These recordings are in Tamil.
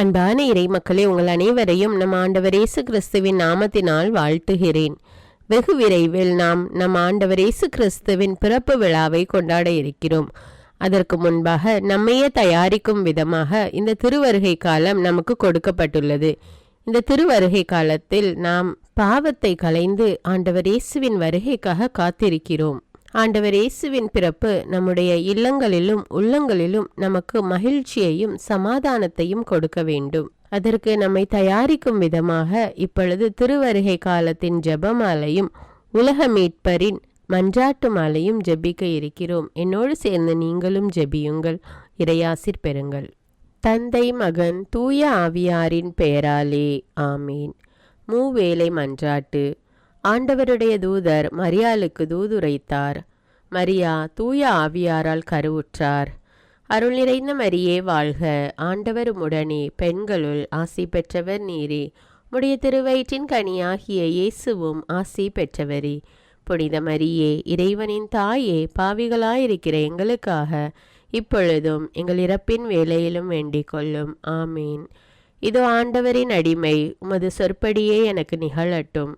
அன்பான இறை மக்களே உங்கள் அனைவரையும் நம் ஆண்டவர் இயேசு கிறிஸ்துவின் நாமத்தினால் வாழ்த்துகிறேன். வெகு விரைவில் நாம் நம் ஆண்டவர் இயேசு கிறிஸ்துவின் பிறப்பு விழாவை கொண்டாட இருக்கிறோம். அதற்கு முன்பாக நம்மையே தயாரிக்கும் விதமாக இந்த திருவருகை காலம் நமக்கு கொடுக்கப்பட்டுள்ளது. இந்த திருவருகை காலத்தில் நாம் பாவத்தை கலைந்து ஆண்டவர் இயேசுவின் வருகைக்காக காத்திருக்கிறோம். ஆண்டவர் இயேசுவின் பிறப்பு நம்முடைய இல்லங்களிலும் உள்ளங்களிலும் நமக்கு மகிழ்ச்சியையும் சமாதானத்தையும் கொடுக்க வேண்டும். அதற்கு நம்மை தயாரிக்கும் விதமாக இப்பொழுது திருவருகை காலத்தின் ஜெபமாலையும் உலக மீட்பரின் மன்றாட்டு மாலையும் ஜெபிக்க இருக்கிறோம். என்னோடு சேர்ந்து நீங்களும் ஜெபியுங்கள். இறையாசிர் பெறுங்கள். தந்தை மகன் தூய ஆவியாரின் பெயராலே ஆமீன். மூவேளை மன்றாட்டு. ஆண்டவருடைய தூதர் மரியாளுக்கு தூதுரைத்தார். மரியா தூய ஆவியாரால் கருவுற்றார். அருள் நிறைந்த மரியே வாழ்க. ஆண்டவர் உடனே பெண்களுள் ஆசி பெற்றவர் நீரே. உடைய திருவயிற்றின் கனியாகிய இயேசுவும் ஆசி பெற்றவரே. புனித மரியே இறைவனின் தாயே பாவிகளாயிருக்கிற எங்களுக்காக இப்பொழுதும் எங்கள் இறப்பின் வேலையிலும் வேண்டிக் கொள்ளும். ஆமீன். இதோ ஆண்டவரின் அடிமை உமது சொற்படியே எனக்கு நிகழட்டும்.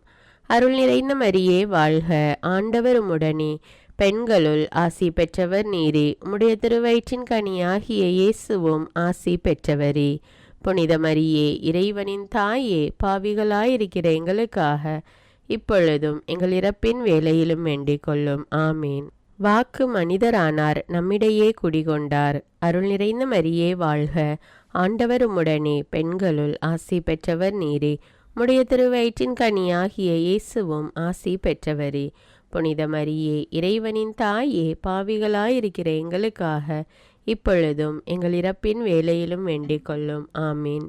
அருள் நிறைந்த மரியே வாழ்க. ஆண்டவர் உடனே பெண்களுள் ஆசி பெற்றவர் நீரே. உம்முடைய திருவயிற்றின் கனியாகிய இயேசுவும் ஆசி பெற்றவரே. புனித மரியே இறைவனின் தாயே பாவிகளாயிருக்கிற எங்களுக்காக இப்பொழுதும் எங்கள் இறப்பின் வேலையிலும் வேண்டிக் கொள்ளும். ஆமீன். வாக்கு மனிதரானார் நம்மிடையே குடிகொண்டார். அருள் நிறைந்த மரியே வாழ்க. ஆண்டவர் உம்முடனே பெண்களுள் ஆசி பெற்றவர் நீரே. நம்முடைய திருவயிற்றின் கனியாகிய இயேசுவும் ஆசி பெற்றவரே. புனித மரியே இறைவனின் தாயே பாவிகளாயிருக்கிற எங்களுக்காக இப்பொழுதும் எங்கள் இறப்பின் வேலையிலும் வேண்டிக் கொள்ளும். ஆமீன்.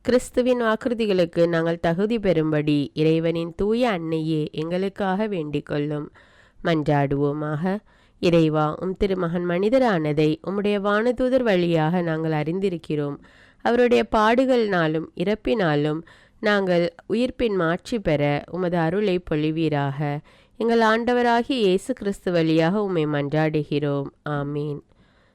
கிறிஸ்துவின் வாக்குறுதிகளுக்கு நாங்கள் தகுதி பெறும்படி இறைவனின் தூய அன்னையே எங்களுக்காக வேண்டிக் கொள்ளும். மன்றாடுவோமாக. இறைவா உம் திருமகன் மனிதரானதை உம்முடைய வானதூதர் வழியாக நாங்கள் அறிந்திருக்கிறோம். அவருடைய பாடுகள்னாலும் இறப்பினாலும் நாங்கள் உயிர்ப்பின் மாட்சி பெற உமது அருளை பொழிவீராக. எங்கள் ஆண்டவராகிய இயேசு கிறிஸ்து வழியாக உம்மை மன்றாடுகிறோம். ஆமீன்.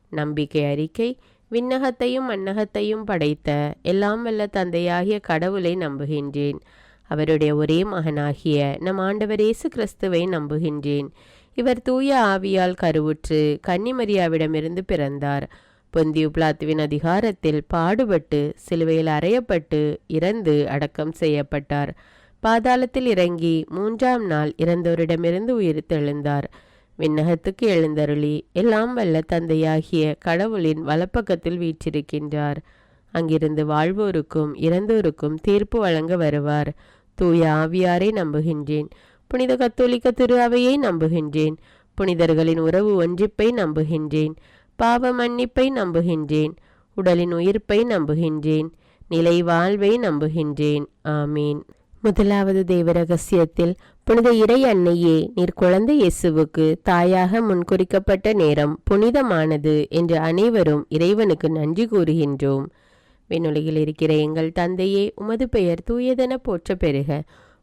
நம்பிக்கை அறிக்கை. விண்ணகத்தையும் மன்னகத்தையும் படைத்த எல்லாம் வல்ல தந்தையாகிய கடவுளை நம்புகின்றேன். அவருடைய ஒரே மகனாகிய நம் ஆண்டவர் இயேசு கிறிஸ்துவை நம்புகின்றேன். இவர் தூய ஆவியால் கருவுற்று கன்னிமரியாவிடமிருந்து பிறந்தார். பொந்தியு பிளாத்துவின் அதிகாரத்தில் பாடுபட்டு சிலுவையில் அறையப்பட்டு இறந்து அடக்கம் செய்யப்பட்டார். பாதாளத்தில் இறங்கி மூன்றாம் நாள் இறந்தோரிடமிருந்து உயிர் தெழுந்தார் விண்ணகத்துக்கு எழுந்தருளி எல்லாம் வல்ல தந்தையாகிய கடவுளின் வலப்பக்கத்தில் வீற்றிருக்கின்றார். அங்கிருந்து வாழ்வோருக்கும் இறந்தோருக்கும் தீர்ப்பு வழங்க வருவார். தூய ஆவியாரை நம்புகின்றேன். புனித கத்தோலிக்க திரு நம்புகின்றேன். புனிதர்களின் உறவு ஒன்றிப்பை நம்புகின்றேன். பாவ மன்னிப்பை நம்புகின்றேன். உடலின் உயிர்ப்பை நம்புகின்றேன். நிலை வாழ்வை நம்புகின்றேன். ஆமீன். முதலாவது தேவ ரகசியத்தில் புனித இறை அன்னையே நீர் குழந்தை இயேசுவுக்கு தாயாக முன்குறிக்கப்பட்ட நேரம் புனிதமானது என்று அனைவரும் இறைவனுக்கு நன்றி கூறுகின்றோம். விண்ணுலகில் இருக்கிற எங்கள் தந்தையே உமது பெயர் தூயதென போற்ற பெறுக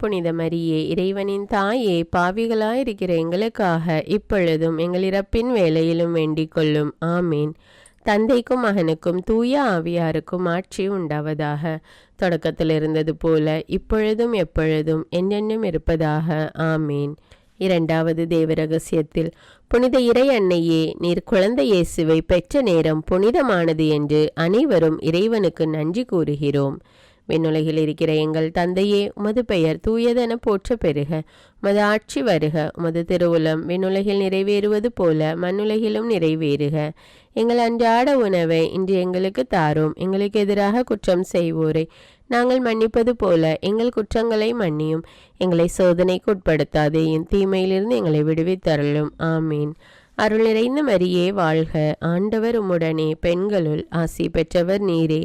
புனித மரியே இறைவனின் தாயே பாவிகளாயிருக்கிற எங்களுக்காக இப்பொழுதும் எங்கள் இறப்பின் வேலையிலும் வேண்டிக் கொள்ளும். ஆமீன். தந்தைக்கும் மகனுக்கும் தூய ஆவியாருக்கும் ஆட்சி உண்டாவதாக. தொடக்கத்தில் இருந்தது போல இப்பொழுதும் எப்பொழுதும் என்னென்னும் இருப்பதாக. ஆமீன். இரண்டாவது தேவரகசியத்தில் புனித இறை அன்னையே நீர் குழந்தை இயேசுவை பெற்ற நேரம் புனிதமானது என்று அனைவரும் இறைவனுக்கு நன்றி கூறுகிறோம். விண்ணுலகில் இருக்கிற எங்கள் தந்தையே உமது பெயர் தூயதென போற்ற பெறுக. உமது ஆட்சி வருக. உமது திருவுலம் விண்ணுலகில் நிறைவேறுவது போல மண்ணுலகிலும் நிறைவேறுக. எங்கள் அன்றாட உணவை இன்று எங்களுக்கு தாரும். எங்களுக்கு எதிராக குற்றம் செய்வோரை. நாங்கள் மன்னிப்பது போல எங்கள் குற்றங்களை மன்னியும். எங்களை சோதனைக்கு உட்படுத்தாதேயும் தீமையிலிருந்து எங்களை விடுவித்தருளும். ஆமீன். அருள் நிறைந்த மரியே வாழ்க. ஆண்டவர் உம்முடனே. பெண்களுள் ஆசி பெற்றவர் நீரே.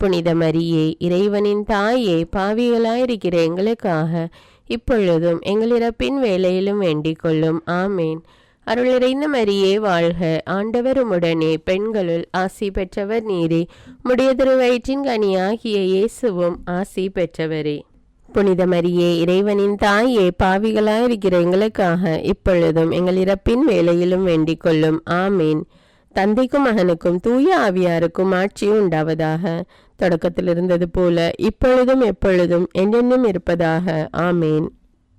புனித மரியே இறைவனின் தாயே பாவிகளாயிருக்கிற எங்களுக்காக இப்பொழுதும் எங்களிறப்பின் வேலையிலும் வேண்டிக் கொள்ளும் ஆமேன். அருள் மரியே வாழ்க. ஆண்டவருமுடனே பெண்களுள் ஆசி பெற்றவர் நீரே. உம்முடைய திருவயிற்றின் கனியாகிய இயேசுவும் ஆசி பெற்றவரே. புனித மரியே இறைவனின் தாயே பாவிகளாயிருக்கிற எங்களுக்காக இப்பொழுதும் எங்கள் இறப்பின் வேலையிலும் வேண்டிக் கொள்ளும் ஆமேன். தந்தைக்கும் மகனுக்கும் தூய ஆவியாருக்கும் ஆட்சி உண்டாவதாக. தொடக்கத்தில் இருந்தது போல இப்பொழுதும் எப்பொழுதும் என்றென்னும் இருப்பதாக. ஆமேன்.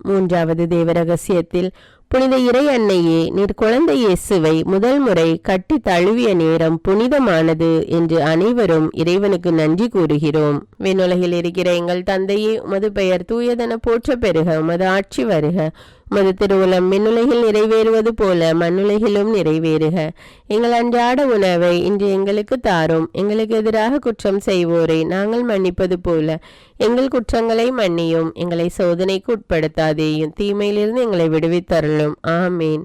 மூன்றாவது தேவரகசியத்தில் புனித இறை அன்னையே நீர் குழந்தை இயேசுவை முதல் முறை கட்டி தழுவிய நேரம் புனிதமானது என்று அனைவரும் இறைவனுக்கு நன்றி கூறுகிறோம். விண்ணுலகில் இருக்கிற எங்கள் தந்தையே உமது பெயர் தூயதென போற்ற பெறுக உமது ஆட்சி வருக. உமது திருவுளம் மின்னுலகில் நிறைவேறுவது போல மண்ணுலகிலும் நிறைவேறுக. எங்கள் அன்றாட உணவை இன்று எங்களுக்கு தாரும். எங்களுக்கு எதிராக குற்றம் செய்வோரை நாங்கள் மன்னிப்பது போல. எங்கள் குற்றங்களை மன்னியும். எங்களை சோதனைக்கு உட்படுத்தாதேயும். தீமையிலிருந்து எங்களை விடுவித்தருளும். ஆமீன்.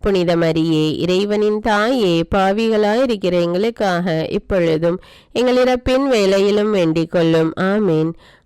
புனித மரியே இறைவனின் தாயே பாவிகளாயிருக்கிற எங்களுக்காக இப்பொழுதும் எங்களிடப்பின் வேலையிலும் வேண்டிக் கொள்ளும். ஆமீன்.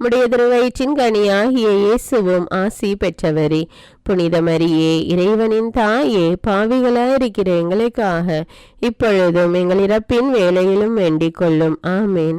உம்முடைய திருவயிற்றின் கனியாகிய இயேசுவும் ஆசி பெற்றவரே. புனித மரியே இறைவனின் தாயே பாவிகளாயிருக்கிற எங்களுக்காக இப்பொழுதும் எங்கள் இறப்பின் வேலையிலும் வேண்டிக் கொள்ளும். ஆமேன்.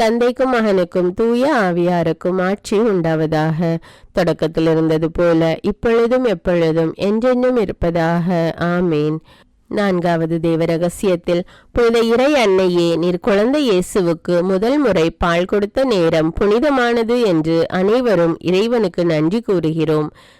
தந்தைக்கும் மகனுக்கும் தூய ஆவியாருக்கும் ஆட்சி உண்டாவதாக. தொடக்கத்தில் இருந்தது போல இப்பொழுதும் எப்பொழுதும் என்றென்றும் இருப்பதாக. ஆமேன். நான்காவது தேவ ரகசியத்தில் புனித இறை அன்னையே நீர் குழந்தை இயேசுவுக்கு முதல் முறை பால் கொடுத்த நேரம் புனிதமானது என்று அனைவரும் இறைவனுக்கு நன்றி கூறுகிறோம்.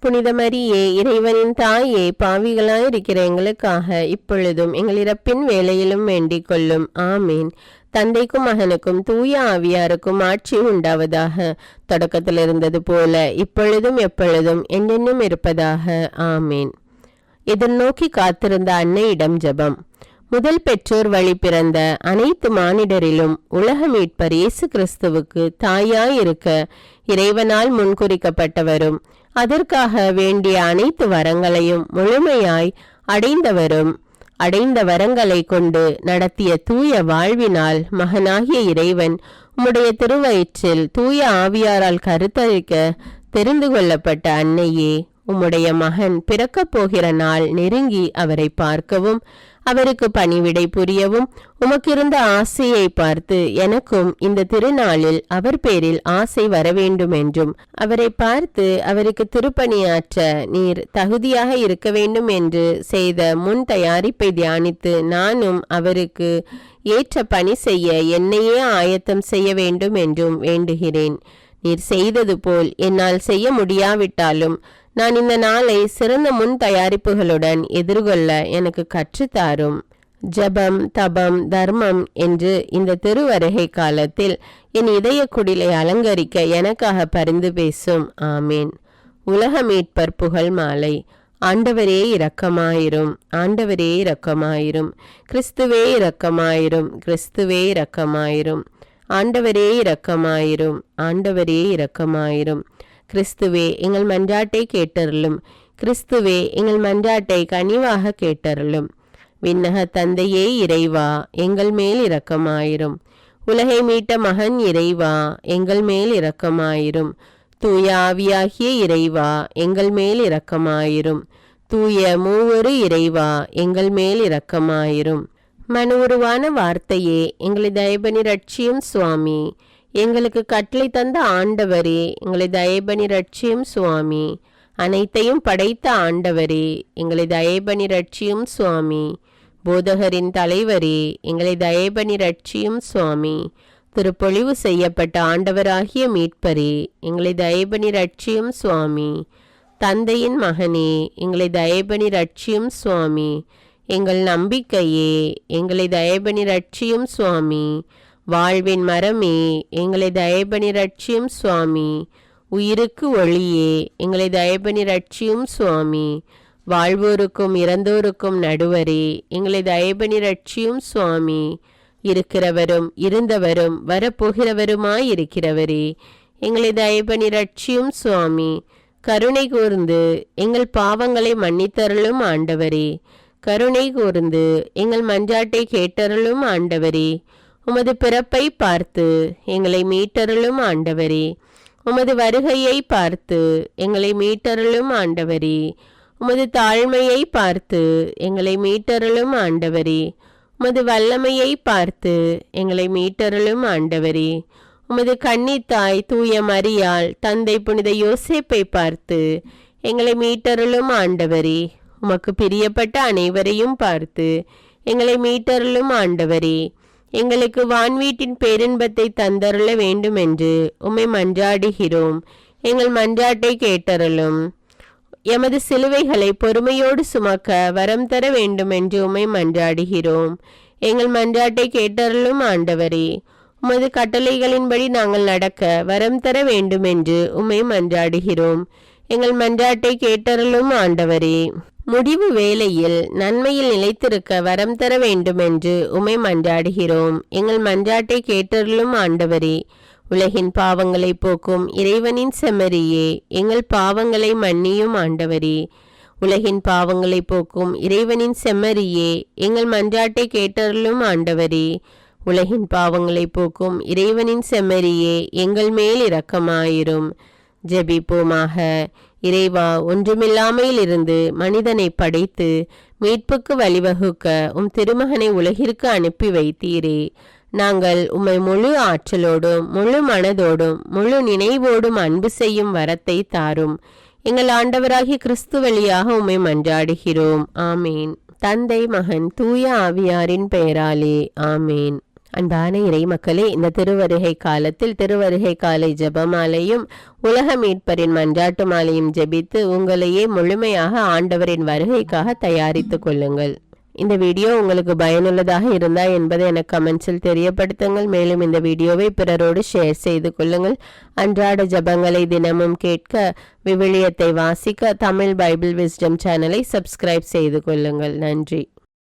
புனித மரியே இறைவனின் தாயே பாவிகளாயிருக்கிற எங்களுக்காக இப்பொழுதும் எங்கள் இறப்பின் வேலையிலும் வேண்டிக் கொள்ளும். ஆமீன். தந்தைக்கும் மகனுக்கும் தூய ஆவியாருக்கும் ஆட்சி உண்டாவதாக. தொடக்கத்தில் இருந்தது போல இப்பொழுதும் எப்பொழுதும் என்னென்னும் இருப்பதாக. ஆமீன். எதிர்நோக்கி காத்திருந்த அன்னையிடம் ஜெபம். முதல் பெற்றோர் வழி பிறந்த அனைத்து மானிடரிலும் உலக மீட்பர் இயேசு கிறிஸ்துவுக்கு தாயாயிருக்க இறைவனால் முன்குறிக்கப்பட்டவரும் அதற்காக வேண்டிய அனைத்து வரங்களையும் முழுமையாய் அடைந்தவரும் அடைந்த வரங்களை கொண்டு நடத்திய தூய வாழ்வினால் மகனாகிய இறைவன் உம்முடைய திருவயிற்றில் தூய ஆவியாரால் கருத்தளிக்க தெரிந்து கொள்ளப்பட்ட அன்னையே உம்முடைய மகன் பிறக்கப் போகிற நாள் நெருங்கி அவரை பார்க்கவும் அவருக்கு பணிவிடை புரியவும் உமக்கிருந்த ஆசையை பார்த்து எனக்கும் இந்த திருநாளில் அவர் பேரில் ஆசை வர வேண்டும் என்றும் அவரை பார்த்து அவருக்கு திருப்பணியாற்ற நீர் தகுதியாக இருக்க வேண்டும் என்று செய்த முன் தயாரிப்பை தியானித்து நானும் அவருக்கு ஏற்ற பணி செய்ய என்னையே ஆயத்தம் செய்ய வேண்டும் என்றும் வேண்டுகிறேன். நீர் செய்தது போல் என்னால் செய்ய முடியாவிட்டாலும் நான் இந்த நாளை சிறந்த முன் தயாரிப்புகளுடன் எதிர்கொள்ள எனக்கு கற்றுத்தாரும். ஜபம் தபம் தர்மம் என்று இந்த திருவருகை காலத்தில் என் இதய குடிலை அலங்கரிக்க எனக்காக பரிந்து பேசும். ஆமேன். உலக மீட்பர் புகழ் மாலை. ஆண்டவரே இரக்கமாயிரும். ஆண்டவரே இரக்கமாயிரும். கிறிஸ்துவே இரக்கமாயிரும். கிறிஸ்துவே இரக்கமாயிரும். ஆண்டவரே இரக்கமாயிரும். ஆண்டவரே இரக்கமாயிரும். கிறிஸ்துவே எங்கள் மன்றாட்டை கேட்டருளும். கிறிஸ்துவே எங்கள் மன்றாட்டை கனிவாக கேட்டருளும். விண்ணக தந்தையே இறைவா எங்கள் மேல் இரக்கமாயிரும். உலகை மீட்ட மகன் இறைவா எங்கள் மேல் இரக்கமாயிரும். தூய ஆவியாகிய இறைவா எங்கள் மேல் இரக்கமாயிரும். தூய மூவரு இறைவா எங்கள் மேல் இரக்கமாயிரும். மனு உருவான வார்த்தையே எங்களை தயபனி ரட்சியும் சுவாமி. எங்களுக்கு கட்டளை தந்த ஆண்டவரே எங்களை தயபனி ரட்சியும் சுவாமி. அனைத்தையும் படைத்த ஆண்டவரே எங்களை தயபனி ரட்சியும் சுவாமி. போதகரின் தலைவரே எங்களை தயபனி ரட்சியும் சுவாமி. திருப்பொழிவு செய்யப்பட்ட ஆண்டவராகிய மீட்பரே எங்களை தயபனி ரட்சியும் சுவாமி. தந்தையின் மகனே எங்களை தயபனி ரட்சியும் சுவாமி. எங்கள் நம்பிக்கையே எங்களை தயபனி ரட்சியும் சுவாமி. வாழ்வின் மரமே எங்களை தயபனி ரட்சியும் சுவாமி. உயிருக்கு ஒளியே எங்களை தயபனி ரட்சியும் சுவாமி. வாழ்வோருக்கும் இறந்தோருக்கும் நடுவரே எங்களை தயபனி ரட்சியும் சுவாமி. இருக்கிறவரும் இருந்தவரும் வரப்போகிறவருமாய் இருக்கிறவரே எங்களை தயபனி ரட்சியும் சுவாமி. கருணை கூர்ந்து எங்கள் பாவங்களை மன்னித்தருளும் ஆண்டவரே. கருணை கூர்ந்து எங்கள் மஞ்சாட்டை கேட்டருளும் ஆண்டவரே. உமது பிறப்பை பார்த்து எங்களை மீட்டருளும் ஆண்டவரே. உமது வருகையை பார்த்து எங்களை மீட்டருளும் ஆண்டவரே. உமது தாழ்மையை பார்த்து எங்களை மீட்டருளும் ஆண்டவரே. உமது வல்லமையை பார்த்து எங்களை மீட்டருளும் ஆண்டவரே. உமது கன்னித்தாய் தூய மரியாள் தந்தை புனித யோசேப்பை பார்த்து எங்களை மீட்டருளும் ஆண்டவரே. உமக்கு பிரியப்பட்ட அனைவரையும் பார்த்து எங்களை மீட்டருளும் ஆண்டவரே. எங்களுக்கு வான்வீட்டின் பேரின்பத்தை தந்தருள வேண்டுமென்று உம்மை மன்றாடுகிறோம். எங்கள் மன்றாட்டை கேட்டருளும். எமது சிலுவைகளை பொறுமையோடு சுமக்க வரம் தர வேண்டுமென்று உம்மை மன்றாடுகிறோம். எங்கள் மன்றாட்டை கேட்டருளும் ஆண்டவரே உமது கட்டளைகளின்படி நாங்கள் நடக்க வரம் தர வேண்டுமென்று உம்மை மன்றாடுகிறோம். எங்கள் மன்றாட்டை கேட்டருளும் ஆண்டவரே. முடிவு வேளையில் நன்மையில் நிலைத்திருக்க வரம் தர வேண்டுமென்று உமை மன்றாடுகிறோம். எங்கள் மன்றாட்டை கேட்டருளும் ஆண்டவரே உலகின் பாவங்களை போக்கும் இறைவனின் செமரியே எங்கள் பாவங்களை மன்னியும் ஆண்டவரே உலகின் பாவங்களை போக்கும் இறைவனின் செம்மறியே எங்கள் மன்றாட்டை கேட்டருளும் ஆண்டவரே உலகின் பாவங்களை போக்கும் இறைவனின் செம்மறியே எங்கள் மேல் இரக்கமாயிரும். ஜெபிப்போமாக. இறைவா ஒன்றுமில்லாமையிலிருந்து மனிதனை படைத்து மீட்புக்கு வழிவகுக்க உம் திருமகனை உலகிற்கு அனுப்பி வைத்தீரே. நாங்கள் உம்மை முழு ஆற்றலோடும் முழு மனதோடும் முழு நினைவோடும் அன்பு செய்யும் வரத்தை தாரும். எங்கள் ஆண்டவராகிய கிறிஸ்து வழியாக உம்மை மன்றாடுகிறோம். ஆமேன். தந்தை மகன் தூய ஆவியாரின் பெயராலே. ஆமேன். அன்பான இறை மக்களே இந்த திருவருகை காலத்தில் திருவருகை காலை ஜபமாலையும் உலக மீட்பரின் மன்றாட்டு மாலையும் ஜெபித்து உங்களையே முழுமையாக ஆண்டவரின் வருகைக்காக தயாரித்துக் கொள்ளுங்கள். இந்த வீடியோ உங்களுக்கு பயனுள்ளதாக இருந்தா என்பதை எனக்கு கமெண்ட்ஸில் தெரியப்படுத்துங்கள். மேலும் இந்த வீடியோவை பிறரோடு ஷேர் செய்து கொள்ளுங்கள். அன்றாட ஜபங்களை தினமும் கேட்க விவிலியத்தை வாசிக்க தமிழ் பைபிள் விஸ்டம் சேனலை சப்ஸ்கிரைப் செய்து கொள்ளுங்கள். நன்றி.